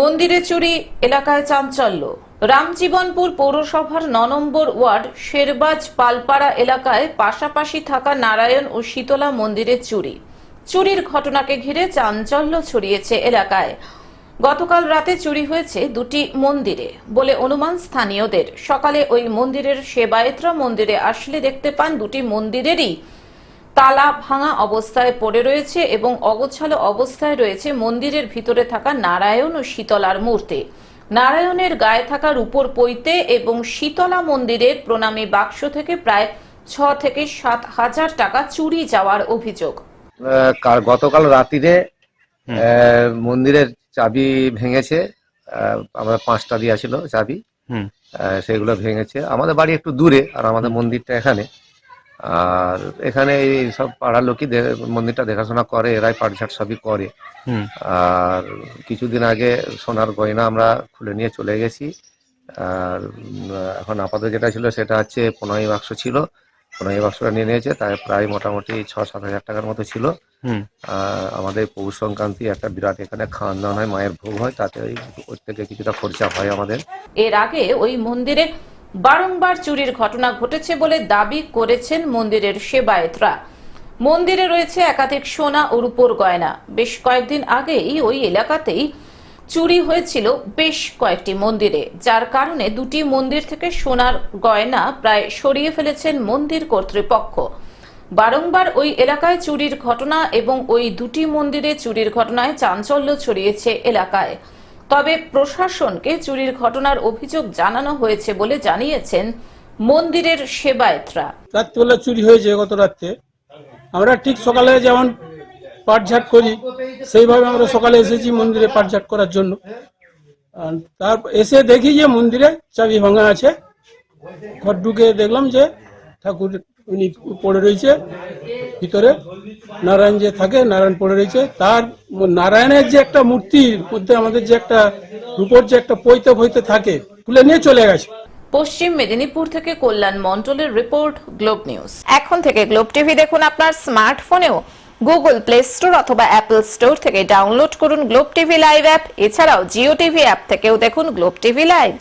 মন্দিরে চুরি, এলাকায় চাঞ্চল্য। রামজীবনপুর পৌরসভার ন নম্বর ওয়ার্ড, শেরবাজ পালপাড়া এলাকায় পাশাপাশি থাকা নারায়ণ ও শীতলা মন্দিরে চুরি। চুরির ঘটনাকে ঘিরে চাঞ্চল্য ছড়িয়েছে এলাকায়। গতকাল রাতে চুরি হয়েছে দুটি মন্দিরে বলে অনুমান স্থানীয়দের। সকালে ওই মন্দিরের সেবায়েতরা মন্দিরে আসলে দেখতে পান দুটি মন্দিরেরই তালা ভাঙা অবস্থায় পড়ে রয়েছে এবং অগোছালো অবস্থায় রয়েছে মন্দিরের ভিতরে থাকা নারায়ণ ও শীতলার মূর্তি। নারায়ণের গায়ে থাকা রূপোর পৈতে এবং শীতলা মন্দিরের প্রণামী বাক্স থেকে প্রায় ছ থেকে সাত হাজার টাকা চুরি যাওয়ার অভিযোগ। গতকাল রাত্রিরে আহ, মন্দিরের চাবি ভেঙেছে আহ, আমরা পাঁচটা দিয়া ছিল চাবি। হুম। আহ, সেগুলো ভেঙেছে। আমাদের বাড়ি একটু দূরে আর আমাদের মন্দিরটা এখানে। আর এখানে এই সব পাড়ার লোকই মন্দিরটা দেখাশোনা করে এরাই পাটঝাট সবই করে। হুম। আর কিছুদিন আগে সোনার গয়না আমরা খুলে নিয়ে চলে গেছি। আর এখন আপাতত যেটা ছিল সেটা হচ্ছে পনেরোই বাক্স ছিল। পনেরোই বাক্সটা নিয়ে নিয়েছে তাই প্রায় মোটামুটি ছ সাত হাজার টাকার মতো ছিল। আমাদের পৌষ সংক্রান্তি একটা বিরাট এখানে খাওয়ান দাওয়ান হয় মায়ের ভোগ হয় তাতে ওই থেকে কিছুটা খরচা হয় আমাদের। এর আগে ওই মন্দিরে বারংবার চুরির ঘটনা ঘটেছে বলে দাবি করেছেন মন্দিরের সেবায়েতরা। মন্দিরে রয়েছে একাধিক সোনা ও রূপোর গয়না। বেশ কয়েকদিন আগেই ওই এলাকাতেই চুরি হয়েছিল বেশ কয়েকটি মন্দিরে। যার কারণে দুটি মন্দির থেকে সোনার গয়না প্রায় সরিয়ে ফেলেছেন মন্দির কর্তৃপক্ষ। বারংবার ওই এলাকায় চুরির ঘটনা এবং ওই দুটি মন্দিরে চুরির ঘটনায় চাঞ্চল্য ছড়িয়েছে এলাকায়। তবে প্রশাসনকে চুরির ঘটনার অভিযোগ জানানো হয়েছে বলে জানিয়েছেন মন্দিরের সেবায়েতরা রাত্রিবেলা চুরি হয়েছে গত রাত্রে। আমরা ঠিক সকালে যেমন পাটঝাট করি, সেইভাবে আমরা সকালে এসেছি মন্দিরে পাটঝাট করার জন্য। তার এসে দেখি যে মন্দিরে চাবি ভাঙা আছে। ঘর ঢুকে দেখলাম যে ঠাকুর উনি পড়ে রয়েছে। ভিতরে নারায়ণ যে থাকে, নারায়ণ পড়ে রয়েছে। তার নারায়ণের যে একটা মূর্তির মধ্যে আমাদের যে একটা রূপর যে একটা পৈতে ফৈতে থাকে, তুলে নিয়ে চলে গেছে। পশ্চিম মেদিনীপুর থেকে কল্যাণ মন্ডলের রিপোর্ট, গ্লোব নিউজ। এখন থেকে গ্লোব টিভি দেখুন আপনার স্মার্টফোনেও। গুগল প্লে স্টোর অথবা অ্যাপল স্টোর থেকে ডাউনলোড করুন গ্লোব টিভি লাইভ অ্যাপ। এছাড়াও জিও টিভি অ্যাপ থেকেও দেখুন গ্লোব টিভি লাইভ।